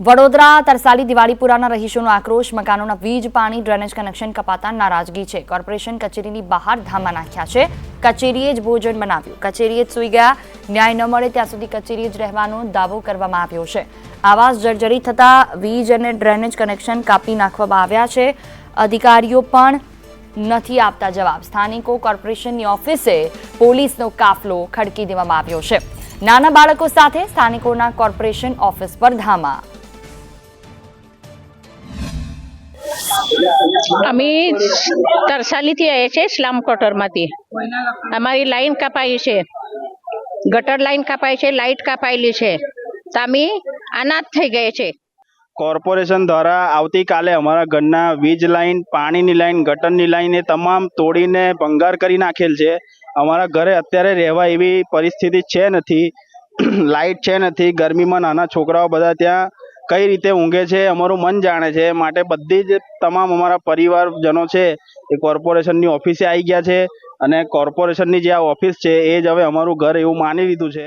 વડોદરા, તરસાલી, દિવાળીપુરાના રહીશોનો આક્રોશ, મકાનોના વીજ, પાણી, ડ્રેનેજ કનેક્શન કપાતા નારાજગી છે. કોર્પોરેશન કચેરીની બહાર ધામા નાખ્યા છે. કચેરીએ જ ભોજન બનાવ્યું. કચેરીએ જ સૂઈ ગયા. ન્યાય ન મળે ત્યાં સુધી કચેરીએ જ રહેવાનો દાવો કરવામાં આવ્યો છે. આવાસ જર્જરી થતા વીજ અને ડ્રેનેજ કનેક્શન કાપી નાખવામાં આવ્યા છે. અધિકારીઓ પણ નથી આપતા જવાબ. સ્થાનિકો કોર્પોરેશનની ઓફિસે પોલીસનો કાફલો ખડકી દેવામાં આવ્યો છે. નાના બાળકો સાથે સ્થાનિકોના કોર્પોરેશન ઓફિસ પર ધામા. અમે તરસાલીથી આવ્યા છીએ સ્લામ ક્વાર્ટરમાંથી. અમારી લાઈન કપાઈ છે. ગટર લાઈન કપાઈ છે, લાઈટ કપાયેલી છે. તો અમે અનાથ થઈ ગઈ છે કોર્પોરેશન દ્વારા આવતીકાલે અમારા ઘરના વીજ લાઈન, પાણીની લાઈન, ગટરની લાઈન એ તમામ તોડીને ભંગાર કરી નાખેલ છે. અમારા ઘરે અત્યારે રહેવા એવી પરિસ્થિતિ છે નથી. લાઈટ છે નથી, ગરમીમાં નાના છોકરાઓ બધા ત્યાં કઈ રીતે ઊંઘે છે, અમારું મન જાણે છે. માટે બધી જ તમામ અમારા પરિવારજનો છે એ કોર્પોરેશનની ઓફિસે આવી ગયા છે અને કોર્પોરેશનની જે આ ઓફિસ છે એ જ હવે અમારું ઘર એવું માની લીધું છે.